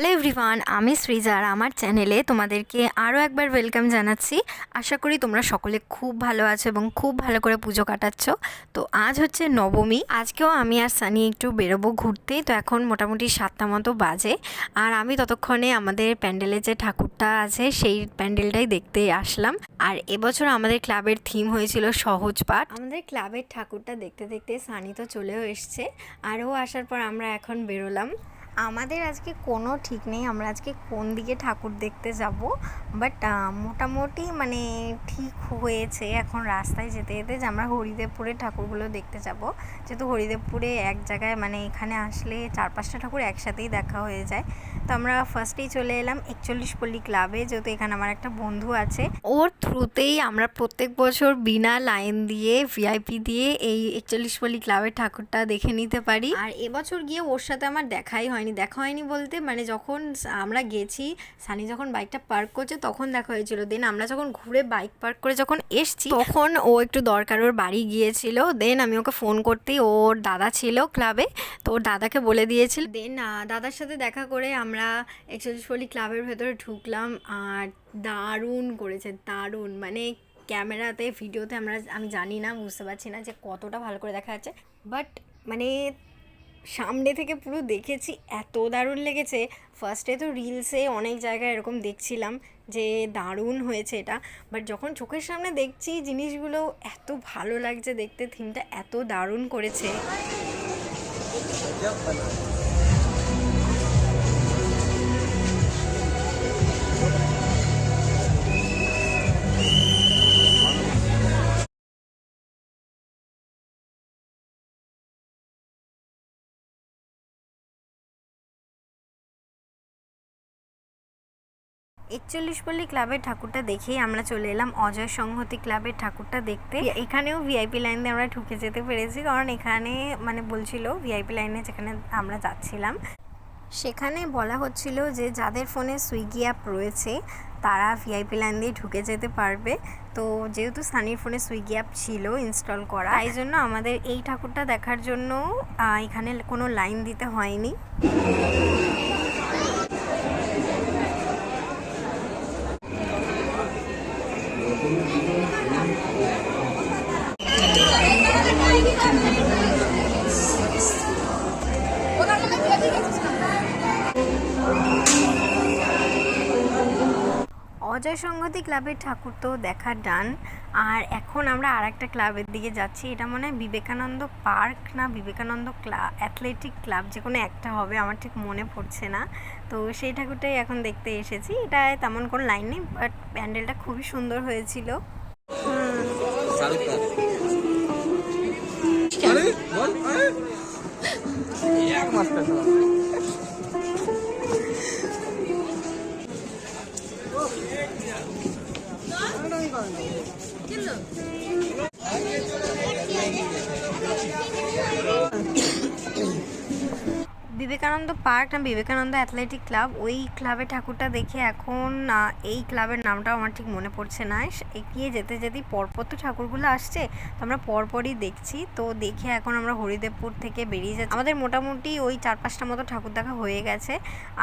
Hello everyone আমি সৃজা আর আমার চ্যানেলে তোমাদেরকে আরও একবার ওয়েলকাম জানাচ্ছি। আশা করি তোমরা সকলে খুব ভালো আছো এবং খুব ভালো করে পুজো কাটাচ্ছ। তো আজ হচ্ছে নবমী। আজকেও আমি আর সানি একটু বেরোবো ঘুরতে। তো এখন মোটামুটি সাতটা মতো বাজে। আর আমি ততক্ষণে আমাদের প্যান্ডেলে যে ঠাকুরটা আছে, সেই প্যান্ডেলটাই দেখতে আসলাম। আর এবছর আমাদের ক্লাবের থিম হয়েছিল সহজ পাঠ। আমাদের ক্লাবের ঠাকুরটা দেখতে দেখতে সানি তো চলেও এসছে। আরও আসার পর আমরা এখন বেরোলাম। আমাদের আজকে কোনো ঠিক নেই, আমরা আজকে কোন দিকে ঠাকুর দেখতে যাব বাট মোটামুটি মানে ঠিক হয়েছে এখন রাস্তায় যেতে যেতে যে আমরা হরিদেবপুরে ঠাকুরগুলো দেখতে যাব। যেহেতু হরিদেবপুরে এক জায়গায় মানে এখানে আসলে চার পাঁচটা ঠাকুর একসাথেই দেখা হয়ে যায়। তো আমরা ফার্স্টেই চলে এলাম একচল্লিশ পল্লী ক্লাবে যেহেতু এখানে আমার একটা বন্ধু আছে। ওর থ্রুতেই আমরা প্রত্যেক বছর বিনা লাইন দিয়ে ভিআইপি দিয়ে এই একচল্লিশ পল্লী ক্লাবের ঠাকুরটা দেখে নিতে পারি। আর এবছর গিয়ে ওর সাথে আমার দেখাই হয়নি। দেখা হয়নি বলতে মানে যখন আমরা গেছি, সানি যখন বাইকটা পার্ক করছে, তখন দেখা হয়েছিল। দেন আমরা যখন ঘুরে বাইক পার্ক করে যখন এসছি, তখন ও একটু দরকার ওর বাড়ি গিয়েছিল। দেন আমি ওকে ফোন করতেই ওর দাদা ছিল ক্লাবে তো ওর দাদাকে বলে দিয়েছিল। দেন দাদার সাথে দেখা করে আমরা একচল্লিশ পল্লী ক্লাবের ভেতরে ঢুকলাম আর দারুণ করেছে, দারুণ। মানে ক্যামেরাতে, ভিডিওতে আমরা, আমি জানি না, বুঝতে পারছি না যে কতটা ভালো করে দেখা যাচ্ছে। বাট মানে সামনে থেকে পুরো দেখেছি, এত দারুণ লেগেছে। ফার্স্টে তো রিলসে অনেক জায়গায় এরকম দেখছিলাম যে দারুণ হয়েছে এটা। বাট যখন চোখের সামনে দেখছি জিনিসগুলো, এত ভালো লাগছে দেখতে থিমটা এত দারুণ করেছে। একচল্লিশ পল্লী ক্লাবের ঠাকুরটা দেখেই আমরা চলে এলাম। অজয় সংহতি ক্লাবের ঠাকুরটা দেখতে। এখানেও ভিআইপি লাইন দিয়ে আমরা ঢুকে যেতে পেরেছি। কারণ এখানে মানে বলছিল ভিআইপি লাইনে যেখানে আমরা যাচ্ছিলাম। সেখানে বলা হচ্ছিল যে যাদের ফোনে সুইগি অ্যাপ রয়েছে তারা ভিআইপি লাইন দিয়ে ঢুকে যেতে পারবে। তো যেহেতু সানির ফোনে সুইগি অ্যাপ ছিল ইনস্টল করা তাই জন্য আমাদের এই ঠাকুরটা দেখার জন্য এখানে কোনো লাইন দিতে হয়নি। অজয় সংগতি ক্লাবের ঠাকুর তো দেখার ডান। আর এখন আমরা আর একটা ক্লাবের দিকে যাচ্ছি। এটা মনে হয় বিবেকানন্দ পার্ক না বিবেকানন্দ ক্লাব অ্যাথলেটিক ক্লাব যে কোনো একটা হবে আমার ঠিক মনে পড়ছে না। তো সেই ঠাকুরটাই এখন দেখতে এসেছি। এটা তেমন কোনো লাইন নেই বাট প্যান্ডেলটা খুবই সুন্দর হয়েছিল। বিবেকানন্দ পার্ক না বিবেকানন্দ অ্যাথলেটিক ক্লাব, ওই ক্লাবের ঠাকুরটা দেখে এখন এই ক্লাবের নামটাও আমার ঠিক মনে পড়ছে না। এগিয়ে যেতে যেতেই পরপর তো ঠাকুরগুলো আসছে, তো আমরা পরপরই দেখছি। তো দেখে এখন আমরা হরিদেবপুর থেকে বেরিয়ে যাচ্ছি। আমাদের মোটামুটি ওই চার পাঁচটা মতো ঠাকুর দেখা হয়ে গেছে।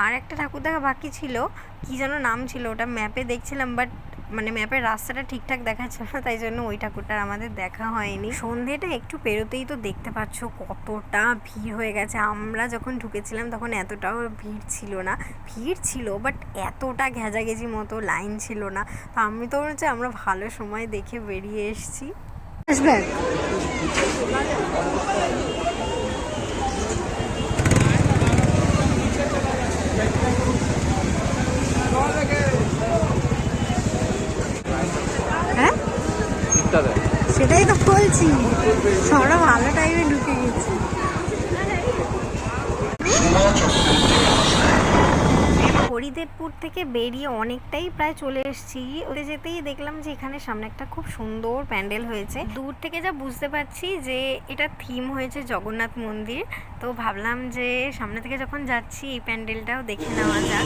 আর একটা ঠাকুর দেখা বাকি ছিল, কি যেন নাম ছিল ওটা, ম্যাপে দেখছিলাম, বাট মানে ম্যাপের রাস্তাটা ঠিকঠাক দেখাচ্ছিল না তাই জন্য ওই ঠাকুরটার আমাদের দেখা হয়নি। সন্ধেটা একটু পেরোতেই তো দেখতে পাচ্ছ কতটা ভিড় হয়ে গেছে। আমরা যখন ঢুকেছিলাম তখন এতটাও ভিড় ছিল না। ভিড় ছিল বাট এতটা ঘেঁজাঘেঁজি মতো লাইন ছিল না। তো আমি তো হচ্ছে আমরা ভালো সময় দেখে বেরিয়ে এসেছি। হ্যাঁ সেটাই তো বলছি। আমরা ভালো টাইমে ঢুকে গেছি। হরিদেবপুর থেকে বেরিয়ে অনেকটাই প্রায় চলে এসেছি। ওতে যেতেই দেখলাম যে এখানে সামনে একটা খুব সুন্দর প্যান্ডেল হয়েছে। দূর থেকে যা বুঝতে পারছি যে এটা থিম হয়েছে জগন্নাথ মন্দির। তো ভাবলাম যে সামনে থেকে যখন যাচ্ছি এই প্যান্ডেলটাও দেখে নেওয়া যাক।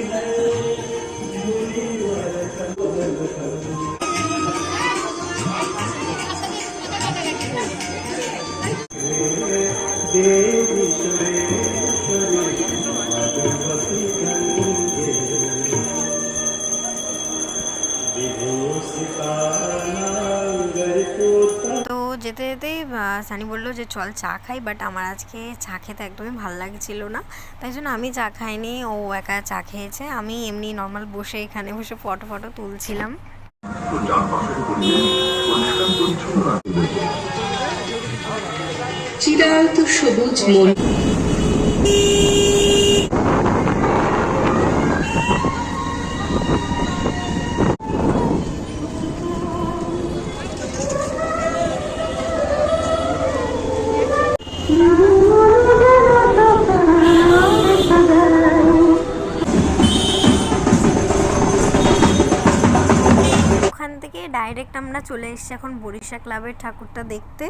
যেতে যেতেই সানি বলল যে, চল চা খাই। বাট আমার আজকে চা খেতে একদমই ভালো লাগছিল না। তাই জন্য আমি চা খাইনি, ও একা চা খেয়েছে। আমি এমনি নর্মাল বসে এখানে বসে ফটো ফটো তুলছিলাম। চিরায়ত সবুজ মন। চলে এসেছি এখন বরিশা ক্লাবের ঠাকুরটা দেখতে।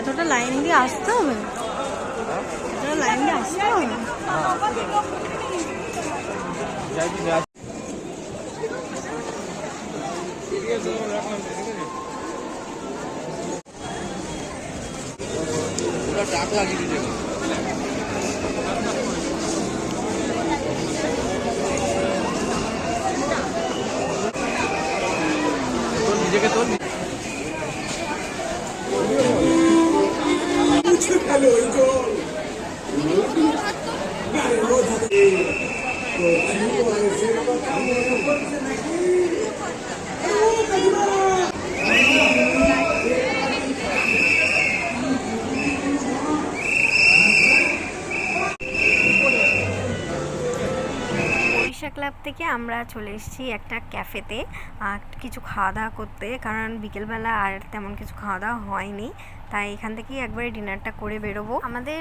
এতটা লাইন দিয়ে আসতে হবে? এতটা লাইন দিয়ে আসতে হবে? বরিশা ক্লাব থেকে আমরা চলে এসেছি একটা ক্যাফেতে কিছু খাওয়া দাওয়া করতে। কারণ বিকেলবেলা আর তেমন কিছু খাওয়া দাওয়া হয়নি। তাই এখান থেকেই একবারে ডিনারটা করে বেরোবো। আমাদের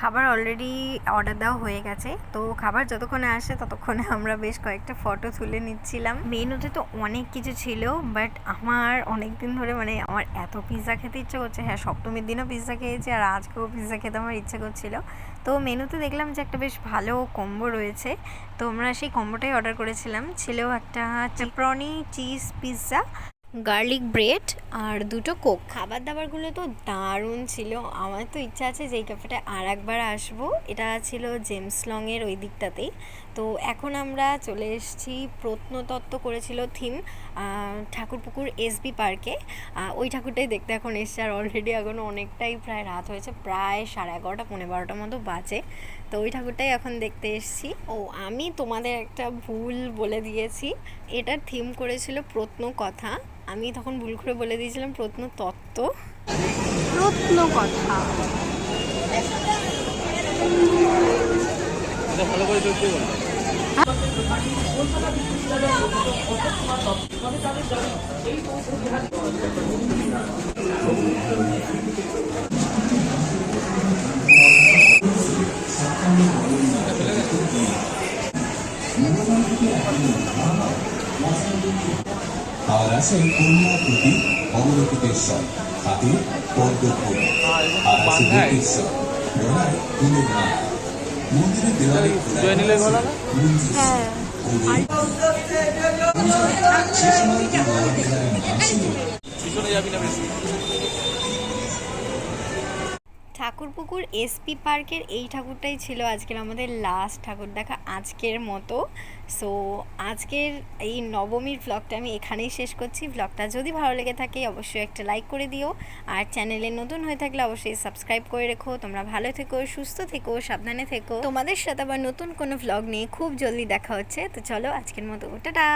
খাবার অলরেডি অর্ডার দেওয়া হয়ে গেছে। তো খাবার যতক্ষণে আসে ততক্ষণে আমরা বেশ কয়েকটা ফটো তুলে নিচ্ছিলাম। মেনুতে তো অনেক কিছু ছিল বাট আমার অনেক দিন ধরে মানে আমার এত পিৎজা খেতে ইচ্ছে করছে। হ্যাঁ সপ্তমীর দিনও পিৎজা খেয়েছি আর আজকেও পিৎজা খেতে আমার ইচ্ছে করছিল। তো মেনুতে দেখলাম যে একটা বেশ ভালো কম্বো রয়েছে। তো আমরা সেই কম্বোটাই অর্ডার করেছিলাম। ছিল একটা pepperoni cheese pizza garlic bread আর দুটো কোক। খাবার দাবারগুলো তো দারুণ ছিল। আমার তো ইচ্ছা আছে যে এই ক্যাফেটা আর একবার আসব। এটা ছিল জেমস লংয়ের ওই দিকটাতেই। তো এখন আমরা চলে এসেছি প্রত্নতত্ত্ব করেছিল থিম ঠাকুরপুকুর এসবি পার্কে। ওই ঠাকুরটাই দেখতে এখন এসছে আর অলরেডি এখন অনেকটাই প্রায় রাত হয়েছে, প্রায় সাড়ে এগারোটা পনেরো বারোটার মতো বাজে। তো ওই ঠাকুরটাই এখন দেখতে এসছি। ও, আমি তোমাদের একটা ভুল বলে দিয়েছি। এটার থিম করেছিল প্রত্ন কথা আমি তখন ভুল করে বলে দিয়েছিলাম প্রত্নতত্ত্ব প্রত্ন কথা। আর আছেন কন্যাপতি অবলোকিতেশ্বর হাতে পদ্মফুল আর আছে লোকেশ্বর ঘোড়ায় ফুলের মালা মন্দিরের দেওয়ালে এই সে সময় কি মহাবিহারের নাম ছিল ঠাকুরপুকুর এসপি পার্কের এই ঠাকুরটাই ছিল আজকের আমাদের লাস্ট ঠাকুর দেখা আজকের মতো। সো আজকের এই নবমীর ব্লগটা আমি এখানেই শেষ করছি। ব্লগটা যদি ভালো লেগে থাকে অবশ্যই একটা লাইক করে দিও। আর চ্যানেলে নতুন হয়ে থাকলে অবশ্যই সাবস্ক্রাইব করে রেখো। তোমরা ভালো থেকো, সুস্থ থেকো, সাবধানে থেকো। তোমাদের সাথে আবার নতুন কোনো ব্লগ নিয়ে খুব জলদি দেখা হচ্ছে। তো চলো আজকের মতো, টাটা!